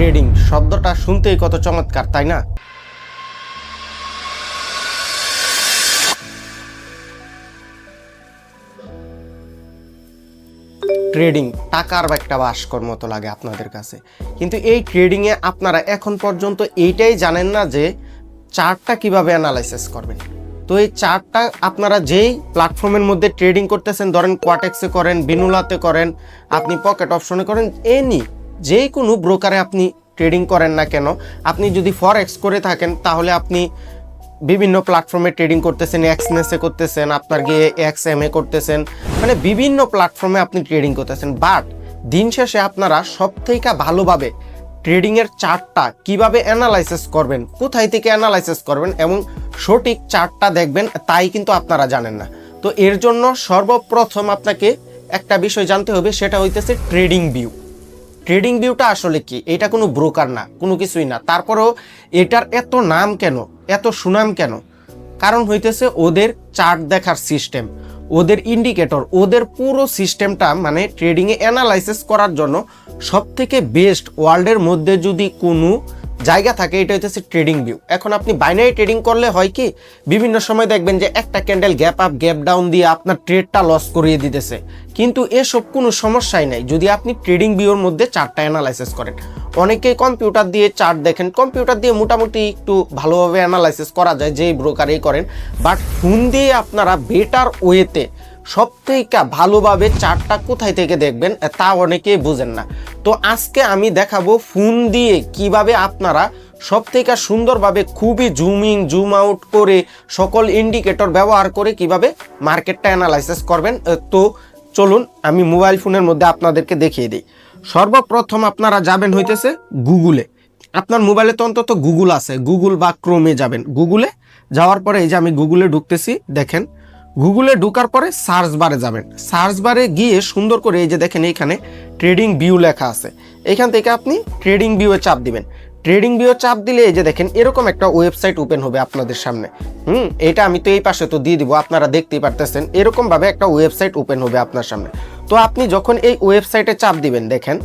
Trading শব্দটা শুনতেই কত চমৎকার, তাই না? ট্রেডিং টাকার বা একটা ভাস্কর মতো লাগে আপনাদের কাছে। কিন্তু এই ট্রেডিংয়ে আপনারা এখন পর্যন্ত এইটাই জানেন না যে চার্টটা কীভাবে অ্যানালাইসিস করবেন। তো এই চার্টটা আপনারা যেই প্ল্যাটফর্মের মধ্যে ট্রেডিং করতেছেন, ধরেন কোয়াটেক্সে করেন বিনুলাতে করেন, আপনি পকেট অপশনে করেন এনি যে কোনো ব্রোকারে আপনি ট্রেডিং করেন না কেন, আপনি যদি ফরেক্স করে থাকেন, তাহলে আপনি বিভিন্ন প্ল্যাটফর্মে ট্রেডিং করতেছেন এক্সনেসে করতেছেন, আপনার গিয়ে এক্স এম এ করতেছেন মানে বিভিন্ন প্ল্যাটফর্মে আপনি ট্রেডিং করতেছেন। বাট দিন শেষে আপনারা সব থেকে ভালোভাবে ট্রেডিংয়ের চার্টটা কীভাবে অ্যানালাইসিস করবেন, কোথায় থেকে অ্যানালাইসিস করবেন এবং সঠিক চার্টটা দেখবেন, তাই কিন্তু আপনারা জানেন না। তো এর জন্য সর্বপ্রথম আপনাকে একটা বিষয় জানতে হবে, সেটা হইতেছে ট্রেডিং ভিউ ট্রেডিং ভিউটা আসলে কি? এটা কোনো ব্রোকার না, কোনো কিছুই না। তারপরেও এটার এত নাম কেন? এত সুনাম কেন? কারণ হইতেছে ওদের চার্ট দেখার সিস্টেম ওদের ইন্ডিকেটর ওদের পুরো সিস্টেমটা মানে ট্রেডিংয়ে অ্যানালাইসিস করার জন্য সবথেকে বেস্ট ওয়ার্ল্ডের মধ্যে যদি কোনো জায়গা থাকে, এটা হইতেছে ট্রেডিং ভিউ এখন আপনি বাইনারি ট্রেডিং করলে হয় কি, বিভিন্ন সময় দেখবেন যে একটা candle gap up gap down দিয়ে আপনার ট্রেডটা লস করিয়ে দিতেছে। কিন্তু এসব কোনো সমস্যাই নাই, যদি আপনি ট্রেডিং ভিউর মধ্যে চারটা অ্যানালাইসিস করেন। অনেকেই কম্পিউটার দিয়ে চার্ট দেখেন কম্পিউটার দিয়ে মোটামুটি একটু ভালোভাবে অ্যানালাইসিস করা যায়, যেই ব্রোকারেই করেন। বাট ফোন দিয়ে আপনারা বেটার ওয়েতে সব থেকে ভালোভাবে চার্টটা কোথায় থেকে দেখবেন তা অনেকেই বুঝেন না। তো আজকে আমি দেখাবো ফোন দিয়ে কীভাবে আপনারা সব থেকে সুন্দরভাবে খুবই জুমিং জুম আউট করে সকল ইন্ডিকেটর ব্যবহার করে কীভাবে মার্কেটটা অ্যানালাইসিস করবেন। তো চলুন, আমি মোবাইল ফোনের মধ্যে আপনাদেরকে দেখিয়ে দিই। সর্বপ্রথম আপনারা যাবেন হইতেছে গুগলে আপনার মোবাইলে তো অন্তত গুগল আছে গুগল বা ক্রোমে যাবেন। গুগলে যাওয়ার পরে এই যে আমি গুগলে ঢুকতেছি, দেখেন গুগলে ঢুকার পরে সার্চ বারে যাবেন। সার্চ বারে গিয়ে সুন্দর করে এই যে দেখেন এইখানে ট্রেডিং ভিউ লেখা আছে। এখান থেকে আপনি ট্রেডিং ভিউয়ে চাপ দিবেন। ট্রেডিং ভিউ চাপ দিলে এই যে দেখেন এরকম একটা ওয়েবসাইট ওপেন হবে আপনাদের সামনে। হুম, এটা আমি তো এই পাশে তো দিয়ে দিব, আপনারা দেখতেই পারতেছেন। এরকম ভাবে একটা ওয়েবসাইট ওপেন হবে আপনার সামনে। তো আপনি যখন এই ওয়েবসাইটে চাপ দিবেন, দেখেন,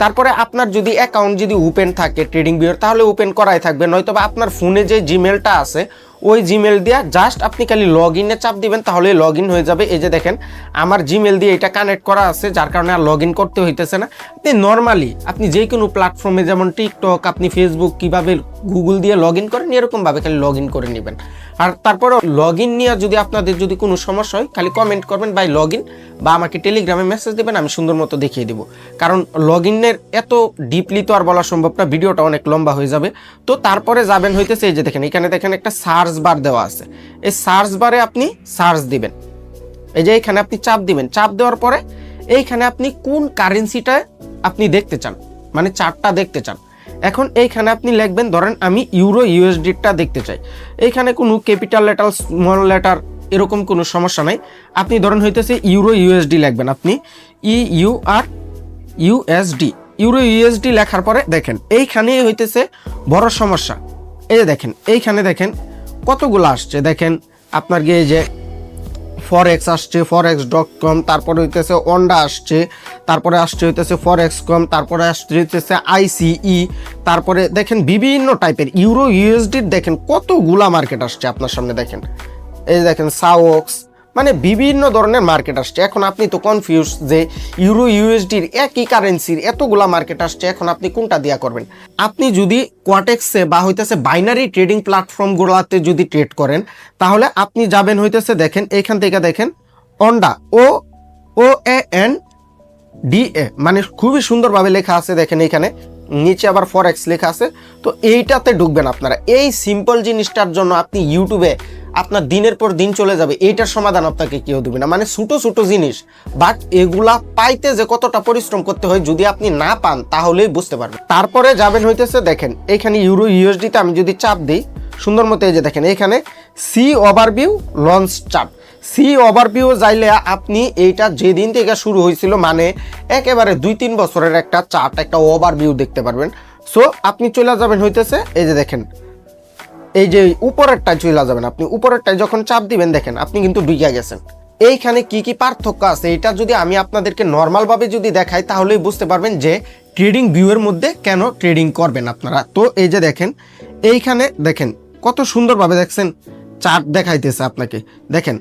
তারপরে আপনার যদি অ্যাকাউন্ট যদি ওপেন থাকে ট্রেডিং বিওর তাহলে ওপেন করাই থাকবে। নয়তো বা আপনার ফোনে যে জিমেলটা আছে ওই জিমেল দিয়ে জাস্ট আপনি খালি লগ ইনে চাপ দিবেন, তাহলে লগ ইন হয়ে যাবে। এই যে দেখেন, আমার জিমেল দিয়ে এটা কানেক্ট করা আছে, যার কারণে আর লগ ইন করতে হইতেছে না। আপনি নর্মালি আপনি যে কোনো প্ল্যাটফর্মে যেমন টিকটক আপনি ফেসবুক কীভাবে গুগল দিয়ে লগ ইন করেন, এরকমভাবে খালি লগ ইন করে নেবেন। আর তারপরে লগ ইন নিয়ে যদি আপনাদের যদি কোনো সমস্যা হয়, খালি কমেন্ট করবেন বাই লগ ইন বা আমাকে টেলিগ্রামে মেসেজ দেবেন, আমি সুন্দর মতো দেখিয়ে দেবো। কারণ লগ ইনের এত ডিপলি তো আর বলা সম্ভব না, ভিডিওটা অনেক লম্বা হয়ে যাবে। তো তারপরে যাবেন হইতেছে এই যে দেখেন, এখানে দেখেন একটা সার্চ বার দেওয়া আছে। এই সার্চ বারে আপনি সার্চ দিবেন। এই যে এখানে আপনি চাপ দিবেন। চাপ দেওয়ার পরে এইখানে আপনি কোন কারেন্সিটা আপনি দেখতে চান? মানে চারটা দেখতে চান। এখন এইখানে আপনি লিখবেন, ধরেন আমি ইউরো ইউএসডিটা দেখতে চাই। এইখানে কোনো ক্যাপিটাল লেটার, স্মল লেটার এরকম কোনো সমস্যা নাই। আপনি ধরেন হইতেছে ইউরো ইউএসডি লিখবেন আপনি। E U R USD euro USD লেখার পরে দেখেন এইখানে হইতেছে বড় সমস্যা। এই যে দেখেন, এইখানে দেখেন কতগুলো আসছে। দেখেন, আপনার গিয়ে যে ফরেক্স আসছে ফরেক্স ডট কম তারপরে হইতেছে অন্ডা আসছে, তারপরে আসছে হইতেছে ফরেক্স কম তারপরে আসছে হইতেছে আইসিই তারপরে দেখেন বিভিন্ন টাইপের ইউরো ইউএসডির দেখেন কতগুলা মার্কেট আসছে আপনার সামনে দেখেন। এই দেখেন সাওক্স মানে বিভিন্ন ধরনের মার্কেট আসছে। এখন আপনি তো কনফিউজ যে ইউরো ইউএসডির একই কারেন্সির এতগুলা মার্কেট আসছে, এখন আপনি কোনটা দিয়া করবেন? আপনি যদি কোয়াটেক্সে বা হইতেছে বাইনারি ট্রেডিং প্ল্যাটফর্মগুলোতে যদি ট্রেড করেন, তাহলে আপনি যাবেন হইতেছে দেখেন, এইখান থেকে দেখেন অন্ডা ও ও এ এন ডিএ মানে খুবই সুন্দরভাবে লেখা আছে দেখেন এইখানে। নিচে আবার ফরেক্স লেখা আছে। তো এইটাতে ঢুকবেন আপনারা। এই সিম্পল জিনিসটার জন্য আপনি ইউটিউবে আপনার দিনের পর দিন চলে যাবে, এইটার সমাধান আপনাকে কেউ দেবে না। মানে ছোটো ছোটো জিনিস বাট এগুলা পাইতে যে কতটা পরিশ্রম করতে হয় যদি আপনি না পান, তাহলেই বুঝতে পারবেন। তারপরে যাবেন হইতেছে, দেখেন, এখানে ইউরো ইউএসডিতে আমি যদি চাপ দিই, সুন্দর মতো এই যে দেখেন, এখানে সি ওভারভিউ লঞ্চ চাপ সি ওভারভিউ যাইলে আপনি এইটা যেদিন থেকে শুরু হয়েছিল মানে একেবারে দুই, তিন বছরের একটা চার্ট একটা ওভারভিউ দেখতে পারবেন। সো আপনি চলে যাবেন হইতেছে, এই যে দেখেন এই যে উপরেরটায় চলে যাবেন আপনি উপরেরটায় যখন চাপ দিবেন, দেখেন আপনি কিন্তু ডুইয়া গেছেন। এইখানে কি কি পার্থক্য আছে, এটা যদি আমি আপনাদেরকে নর্মালভাবে যদি দেখাই, তাহলেই বুঝতে পারবেন যে ট্রেডিং ভিউয়ের মধ্যে কেন ট্রেডিং করবেন আপনারা। তো এই যে দেখেন, এইখানে দেখেন, কত সুন্দরভাবে দেখছেন চার্ট দেখাইতেছে আপনাকে। দেখেন,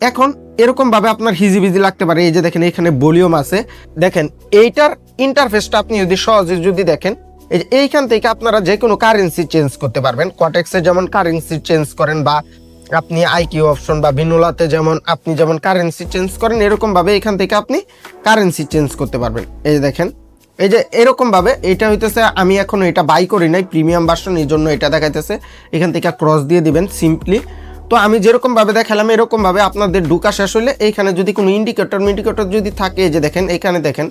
এখন এরকম ভাবে আপনার হিজিবিজি লাগতে পারে। এই যে দেখেন, এখানে ভলিউম আছে। দেখেন, এইটার ইন্টারফেসটা আপনি যদি সহজে যদি দেখেন এইখান থেকে আপনারা যে কোনো কারেন্সি চেঞ্জ করতে পারবেন। কটেক্সে যেমন কারেন্সি চেঞ্জ করেন বা আপনি আইকিউ অপশন বা ভিনুলাতে যেমন আপনি যেমন কারেন্সি চেঞ্জ করেন, এরকমভাবে এখান থেকে আপনি কারেন্সি চেঞ্জ করতে পারবেন। এই যে দেখেন, এই যে এরকমভাবে এটা হইতেছে, আমি এখন এটা বাই করি নাই প্রিমিয়াম ভার্সন এই জন্য এটা দেখাইতেছে। এখান থেকে ক্রস দিয়ে দিবেন সিম্পলি তো আমি যেরকমভাবে দেখালাম, এরকমভাবে আপনাদের ঢুকা শেষ হলে এইখানে যদি কোনো ইন্ডিকেটর ইন্ডিকেটর যদি থাকে, এই যে দেখেন, এখানে দেখেন,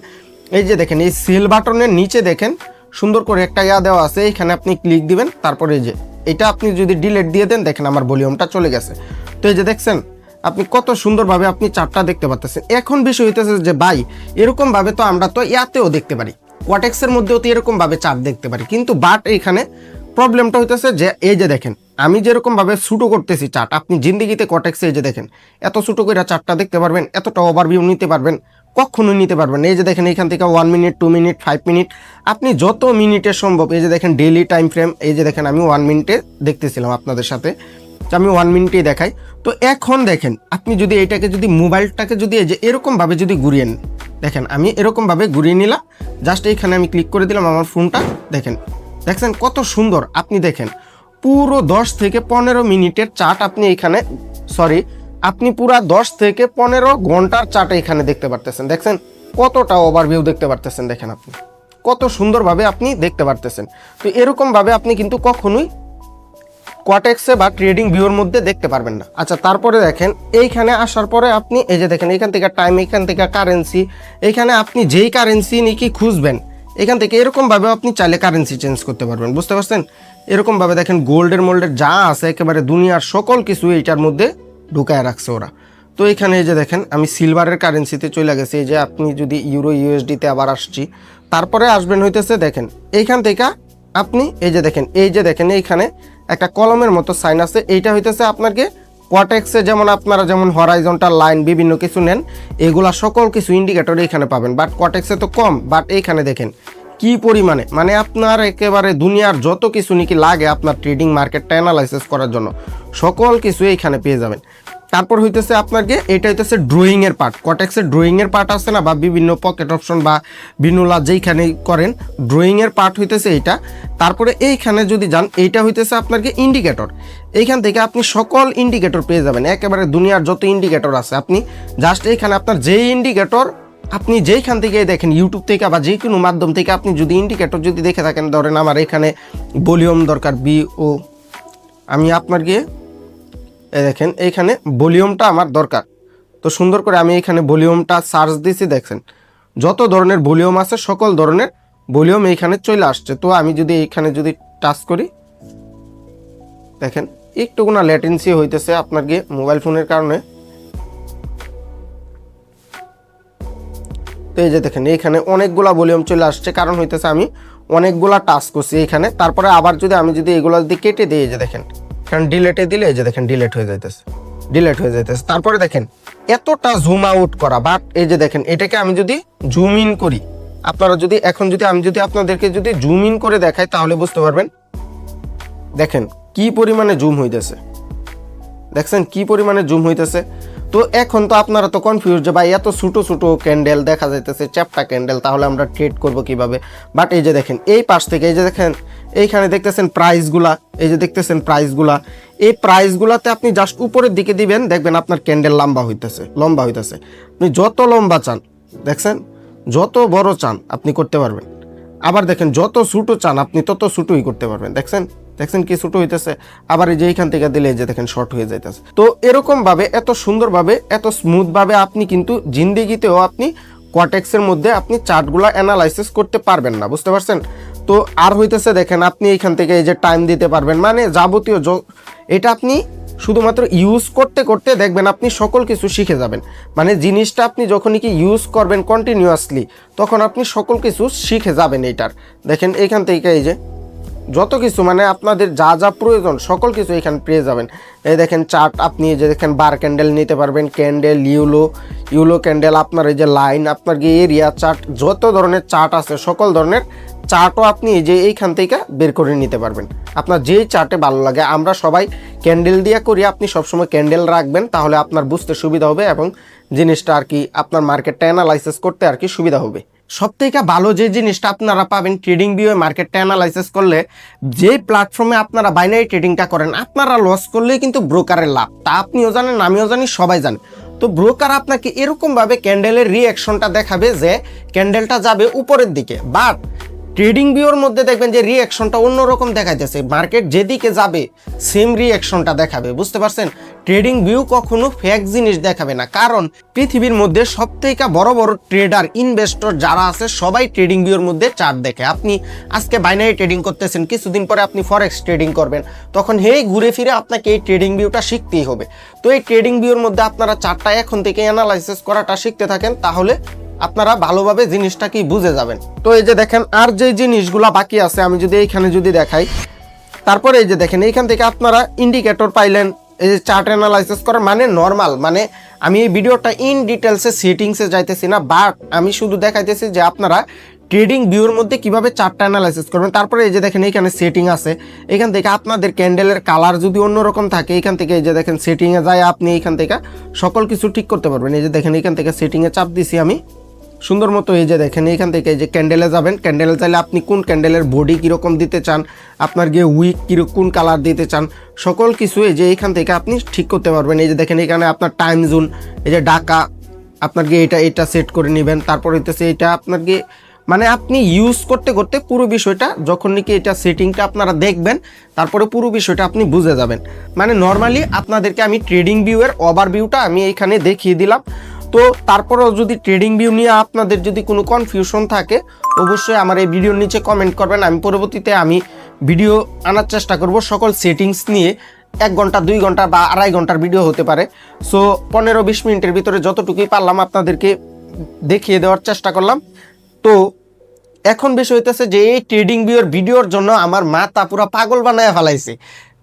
এই যে দেখেন, এই সেল বাটনের নিচে দেখেন সুন্দর করে একটা ইয়া দেওয়া আছে এখানে আপনি ক্লিক দিবেন, তারপরে এই যে, এটা আপনি যদি ডিলেট দিয়ে দেন, দেখেন আমার ভলিউমটা চলে গেছে। তো এই যে দেখছেন, আপনি কত সুন্দরভাবে আপনি চারটা দেখতে পাচ্ছেন এখন বিষয় হইতেছে যে ভাই এরকম ভাবে তো আমরা তো ইয়াতেও দেখতে পারি। কোয়াটেক্সের মধ্যেও তো এরকম ভাবে চার্ট দেখতে পারি। কিন্তু বাট এইখানে প্রবলেমটা হইতেছে যে, এই যে দেখেন, আমি যেরকম ভাবে শুটো করতেছি চার্ট আপনি জিন্দিগিতে কটেক্সে এই যে দেখেন, এত ছোটো করে চার্টটা দেখতে পারবেন, এতটা ওভারভিউ নিতে পারবেন। কখনোই নিতে পারবেন। এই যে দেখেন এখান থেকে one minute two minute five minute আপনি যত মিনিটে সম্ভব, এই যে দেখেন ডেইলি টাইম ফ্রেম এই যে দেখেন আমি ওয়ান মিনিটে দেখতেছিলাম আপনাদের সাথে। আমি ওয়ান মিনিটেই দেখাই। তো এখন দেখেন, আপনি যদি এইটাকে যদি মোবাইলটাকে যদি এই যে এরকমভাবে যদি ঘুরিয়ে নেন, দেখেন আমি এরকমভাবে ঘুরিয়ে নিলাম জাস্ট এইখানে আমি ক্লিক করে দিলাম আমার ফোনটা দেখেন, দেখছেন কত সুন্দর। আপনি দেখেন, পুরো দশ থেকে পনেরো মিনিটের চার্ট আপনি এখানে সরি আপনি পুরা দশ থেকে পনেরো ঘণ্টার চার্ট এখানে দেখতে পারতেছেন। দেখছেন? কতটা ওভারভিউ দেখতে পারতেছেন দেখেন আপনি। কত সুন্দরভাবে আপনি দেখতে পারতেছেন। তো এরকমভাবে আপনি কিন্তু কখনোই কোয়াটেক্সে বা ট্রেডিং ভিউর মধ্যে দেখতে পারবেন না। আচ্ছা তারপরে দেখেন, এইখানে আসার পরে আপনি এই যে দেখেন এখান থেকে টাইম এখান থেকে কারেন্সি এইখানে আপনি যেই কারেন্সি নাকি খুঁজবেন এখান থেকে এরকমভাবে আপনি চাইলে কারেন্সি চেঞ্জ করতে পারবেন। বুঝতে পারছেন? এরকমভাবে দেখেন গোল্ডের মোল্ডের যা আছে, একেবারে দুনিয়ার সকল কিছু এইটার মধ্যে ঢুকায় রাখছে ওরা। তো এখানে এই যে দেখেন, আমি সিলভারের কারেন্সিতে চলে গেছি, এই যে আপনি যদি ইউরো ইউএসডিতে আবার আসছি, তারপরে আসবেন হইতেছে দেখেন, এইখান থেকে আপনি এই যে দেখেন, এই যে দেখেন, এইখানে একটা কলমের মতো সাইন আছে, এইটা হইতেছে আপনাকে কোয়াটেক্সে যেমন আপনারা যেমন হরাইজন্টাল লাইন বিভিন্ন কিছু নেন, এগুলা সকল কিছু ইন্ডিকেটর এখানে পাবেন। বাট কোয়াটেক্সে তো কম বাট এইখানে দেখেন, কি পরিমাণে? মানে আপনার একেবারে দুনিয়ার যত কিছু নাকি লাগে আপনার ট্রেডিং মার্কেটটা অ্যানালাইসিস করার জন্য, সকল কিছু এইখানে পেয়ে যাবেন। তারপর হইতেছে আপনার আপনাকে, এটা হইতেছে ড্রয়িং এর পার্ট কটেক্সের ড্রয়িং এর পার্ট আছে না, বা বিভিন্ন পকেট অপশন বা বিনুলা যেইখানে করেন ড্রয়িং এর পার্ট হইতেছে এইটা। তারপরে এইখানে যদি যান, এইটা হইতেছে আপনাকে ইন্ডিকেটর এইখান থেকে আপনি সকল ইন্ডিকেটর পেয়ে যাবেন। একেবারে দুনিয়ার যত ইন্ডিকেটর আছে, আপনি জাস্ট এইখানে আপনার যেই ইন্ডিকেটর আপনি যেইখান থেকে দেখেন ইউটিউব থেকে বা যে কোনো মাধ্যম থেকে আপনি যদি ইন্ডিকেটর যদি দেখে থাকেন, ধরেন আমার এখানে ভলিউম দরকার বি ও আমি আপনার গিয়ে এই দেখেন, এইখানে ভলিউমটা আমার দরকার। তো সুন্দর করে আমি এখানে ভলিউমটা সার্চ দিয়েছি দেখছেন যত ধরনের ভলিউম আছে, সকল ধরনের ভলিউম এইখানে চলে আসছে। তো আমি যদি এইখানে যদি টাচ করি, দেখেন একটুকুনা ল্যাটেন্সি হইতেছে আপনার গিয়ে মোবাইল ফোনের কারণে। তো এই যে দেখেন, এইখানে অনেকগুলা ভলিউম চলে আসছে। কারণ হইতেছে আমি অনেকগুলা টাচ করছি এইখানে। তারপরে আবার যদি আমি যদি এগুলো যদি কেটে দিই যে দেখেন। কারণ ডিলেটে দিলে এই যে দেখেন ডিলেট হয়ে যাইতেছে ডিলেট হয়ে যাইতেছে। তারপরে দেখেন এতটা জুম আউট করা বাট এই যে দেখেন এটাকে আমি যদি জুম ইন করি, আপনারা যদি, এখন যদি আমি যদি আপনাদেরকে যদি জুম ইন করে দেখাই, তাহলে বুঝতে পারবেন, দেখেন কি পরিমাণে জুম হইতেছে। দেখছেন কি পরিমাণে জুম হইতেছে। তো এখন তো আপনারা তো কনফিউজ যে ভাই এত ছোটো ছোটো ক্যান্ডেল দেখা যাইতেছে চ্যাপটা ক্যান্ডেল তাহলে আমরা ট্রেড করব কীভাবে? বাট এই যে দেখেন, এই পাশ থেকে, এই যে দেখেন এইখানে দেখতেছেন প্রাইসগুলা এই যে দেখতেছেন প্রাইসগুলা এই প্রাইসগুলাতে আপনি জাস্ট উপরের দিকে দিবেন, দেখবেন আপনার ক্যান্ডেল লম্বা হইতেছে লম্বা হইতেছে। আপনি যত লম্বা চান, দেখছেন? যত বড় চান, আপনি করতে পারবেন। আবার দেখেন, যত ছোটো চান, আপনি তত ছোটোই করতে পারবেন। দেখছেন? দেখছেন কি ছোটো হইতেছে? আবার এই যে এইখান থেকে দিলে যে দেখেন শর্ট হয়ে যাইতেছে। তো এরকমভাবে, এত সুন্দরভাবে, এত স্মুথ ভাবে আপনি কিন্তু জিন্দিগিতেও আপনি কোয়াটেক্সের মধ্যে আপনি চার্টগুলো অ্যানালাইসিস করতে পারবেন না, বুঝতে পারছেন? তো আর হইতেছে দেখেন, আপনি এইখান থেকে এই যে টাইম দিতে পারবেন। মানে যাবতীয় এটা আপনি শুধুমাত্র ইউজ করতে করতে দেখবেন আপনি সকল কিছু শিখে যাবেন। মানে জিনিসটা আপনি যখনই কি ইউজ করবেন কন্টিনিউয়াসলি তখন আপনি সকল কিছু শিখে যাবেন এইটার। দেখেন, এইখান থেকে এই যে যত কিছু মানে আপনাদের যা যা প্রয়োজন, সকল কিছু এখানে পেয়ে যাবেন। এই দেখেন চার্ট আপনি যে দেখেন বার ক্যান্ডেল নিতে পারবেন ক্যান্ডেল ইউলো ইউলো ক্যান্ডেল আপনার এই যে লাইন আপনার যে এরিয়া চার্ট যত ধরনের চার্ট আছে, সকল ধরনের চার্টও আপনি এই যে এইখান থেকে বের করে নিতে পারবেন। আপনার যেই চার্টে ভালো লাগে, আমরা সবাই ক্যান্ডেল দিয়ে করি, আপনি সবসময় ক্যান্ডেল রাখবেন, তাহলে আপনার বুঝতে সুবিধা হবে এবং জিনিসটা আর কি, আপনার মার্কেটটা অ্যানালাইসিস করতে আর কি সুবিধা হবে। সব থেকে ভালো যে জিনিসটা আপনারা পাবেন ট্রেডিং ভিউ মার্কেটটা অ্যানালাইসিস করলে, যে প্ল্যাটফর্মে আপনারা বাইনারি ট্রেডিংটা করেন, আপনারা লস করলেই কিন্তু ব্রোকারের লাভ। তা আপনিও জানেন, আমিও জানি, সবাই জানেন তো ব্রোকার আপনাকে এরকমভাবে ক্যান্ডেলের রিয়াকশনটা দেখাবে যে ক্যান্ডেলটা যাবে উপরের দিকে। বাট ট্রেডিং ভিউর মধ্যে দেখবেন যে রিয়াকশনটা অন্যরকম দেখাইতেছে। মার্কেট যেদিকে যাবে সেম রিয়াকশনটা দেখাবে, বুঝতে পারছেন? ট্রেডিং ভিউ কখনো ফেক জিনিস দেখাবে না, কারণ পৃথিবীর মধ্যে সব থেকে বড় বড় ট্রেডার ইনভেস্টর যারা আছে, সবাই ট্রেডিং ভিউর মধ্যে চার্ট দেখে। আপনি আজকে বাইনারি ট্রেডিং করতেছেন, কিছুদিন পরে আপনি ফরেক্স ট্রেডিং করবেন। তখন হেই ঘুরে ফিরে আপনাকে এই ট্রেডিং ভিউটা শিখতেই হবে। তো এই ট্রেডিং ভিউর মধ্যে আপনারা চারটা এখন থেকে অ্যানালাইসিস করাটা শিখতে থাকেন, তাহলে আপনারা ভালোভাবে জিনিসটা কি বুঝে যাবেন। তো এই যে দেখেন, আর যে জিনিসগুলা বাকি আছে, আমি যদি এইখানে যদি দেখাই, তারপরে এই যে দেখেন, এইখান থেকে আপনারা ইন্ডিকেটর পাইলেন, এই যে চার্ট অ্যানালাইসিস করার মানে নর্মাল মানে আমি এই ভিডিওটা ইন ডিটেলসে সেটিংসে যাইতেছি না বাট আমি শুধু দেখাইতেছি যে আপনারা ট্রেডিং ভিউর মধ্যে কীভাবে চার্টটা অ্যানালাইসিস করবেন। তারপরে এই যে দেখেন এখানে সেটিং আছে। এখান থেকে আপনাদের ক্যান্ডেলের কালার যদি অন্যরকম থাকে এখান থেকে এই যে দেখেন সেটিংয়ে যায় আপনি এখান থেকে সকল কিছু ঠিক করতে পারবেন। এই যে দেখেন এখান থেকে সেটিংয়ে চাপ দিছি আমি। সুন্দর মতো এই যে দেখেন, এইখান থেকে এই যে ক্যান্ডেলে যাবেন। ক্যান্ডেলে চাইলে আপনি কোন ক্যান্ডেলের বডি কীরকম দিতে চান, আপনার গিয়ে উইক কীরকম কোন কালার দিতে চান, সকল কিছু এই যে এইখান থেকে আপনি ঠিক করতে পারবেন। এই যে দেখেন, এখানে আপনার টাইম জোন এই যে ডাকা আপনার গিয়ে এটা এটা সেট করে নেবেন। তারপর হইতেছে এটা আপনার গিয়ে মানে আপনি ইউজ করতে করতে পুরো বিষয়টা যখন নাকি এটা সেটিংটা আপনারা দেখবেন, তারপরে পুরো বিষয়টা আপনি বুঝে যাবেন। মানে নর্মালি আপনাদেরকে আমি ট্রেডিং ভিউয়ের ওভার ভিউটা আমি এইখানে দেখিয়ে দিলাম। তো তারপরেও যদি ট্রেডিং ভিউ নিয়ে আপনাদের যদি কোনো কনফিউশন থাকে, অবশ্যই আমার এই ভিডিওর নিচে কমেন্ট করবেন। আমি পরবর্তীতে আমি ভিডিও আনার চেষ্টা করব সকল সেটিংস নিয়ে। এক ঘণ্টা, দুই ঘণ্টা বা আড়াই ঘণ্টার ভিডিও হতে পারে। সো পনেরো বিশ মিনিটের ভিতরে যতটুকুই পারলাম আপনাদেরকে দেখিয়ে দেওয়ার চেষ্টা করলাম। তো, এখন বিষয় হইতেছে যে এই ট্রেডিং ভিউর ভিডিওর জন্য আমার মাথা পুরো পাগল বানায় ফেলাইছে।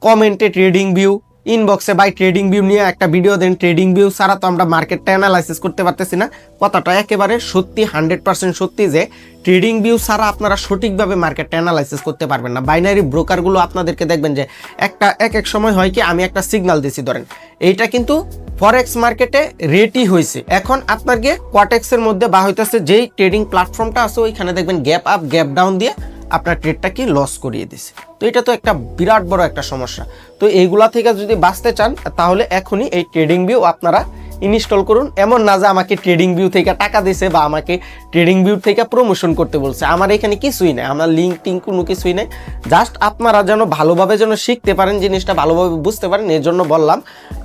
কমেন্টে ট্রেডিং ভিউ ইনবক্সে বাই ট্রেডিং ভিউ নিয়ে একটা ভিডিও দেন। ট্রেডিং ভিউ ছাড়া তো আমরা মার্কেটটা অ্যানালাইসিস করতে পারতেছি না। কথাটা একেবারে সত্যি হান্ড্রেড পার্সেন্ট সত্যি যে ট্রেডিং ভিউ ছাড়া আপনারা সঠিকভাবে মার্কেটটা অ্যানালাইসিস করতে পারবেন না। বাইনারি ব্রোকারগুলো আপনাদেরকে দেখবেন যে, একটা, এক এক সময় হয় কি, আমি একটা সিগন্যাল দিছি, ধরেন। এইটা কিন্তু ফরেক্স মার্কেটে রেটই হয়েছে এখন আপনার গিয়ে কোয়াটেক্সের মধ্যে বা হইতেছে যেই ট্রেডিং প্ল্যাটফর্মটা আছে, ওইখানে দেখবেন গ্যাপ আপ গ্যাপ ডাউন দিয়ে আপনার ট্রেডটাকে লস করিয়ে দিছে। তো এটা তো একটা বিরাট বড় একটা সমস্যা। তো এইগুলা থেকে যদি বাঁচতে চান, তাহলে এখনই এই ট্রেডিং ভিউ আপনারা ইনস্টল করুন। এমন না যে আমাকে ট্রেডিং ভিউ থেকে টাকা দিছে বা আমাকে ট্রেডিং ভিউ থেকে প্রমোশন করতে বলছে। আমার এখানে কিছুই নেই, আমার লিঙ্ক টিঙ্ক কোনো কিছুই নেই। জাস্ট আপনারা যেন ভালোভাবে যেন শিখতে পারেন, জিনিসটা ভালোভাবে বুঝতে পারেন এর জন্য বললাম।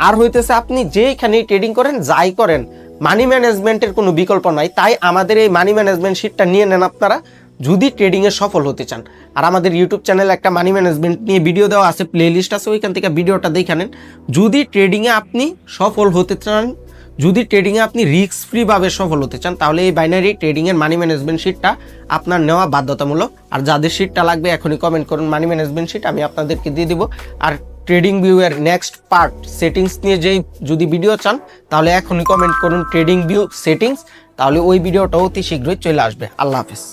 আর হইতেছে আপনি যেইখানেই ট্রেডিং করেন, যাই করেন মানি ম্যানেজমেন্টের কোনো বিকল্প নাই। তাই আমাদের এই মানি ম্যানেজমেন্ট শিটটা নিয়ে নেন আপনারা। যদি ট্রেডিংয়ে সফল হতে চান। আর আমাদের ইউটিউব চ্যানেলে একটা মানি ম্যানেজমেন্ট নিয়ে ভিডিও দেওয়া আছে প্লে লিস্ট আছে, ওইখান থেকে ভিডিওটা দেখে নেন। যদি ট্রেডিংয়ে আপনি সফল হতে চান, যদি ট্রেডিংয়ে আপনি রিস্ক ফ্রিভাবে সফল হতে চান, তাহলে এই বাইনারি ট্রেডিংয়ের মানি ম্যানেজমেন্ট শিটটা আপনার নেওয়া বাধ্যতামূলক। আর যাদের শিটটা লাগবে, এখনই কমেন্ট করুন মানি ম্যানেজমেন্ট শিট আমি আপনাদেরকে দিয়ে দিব। আর ট্রেডিং ভিউয়ের নেক্সট পার্ট সেটিংস নিয়ে যেই যদি ভিডিও চান, তাহলে এখনই কমেন্ট করুন ট্রেডিং ভিউ সেটিংস তাহলে ওই ভিডিওটা অতি শীঘ্রই চলে আসবে। আল্লাহ হাফেজ।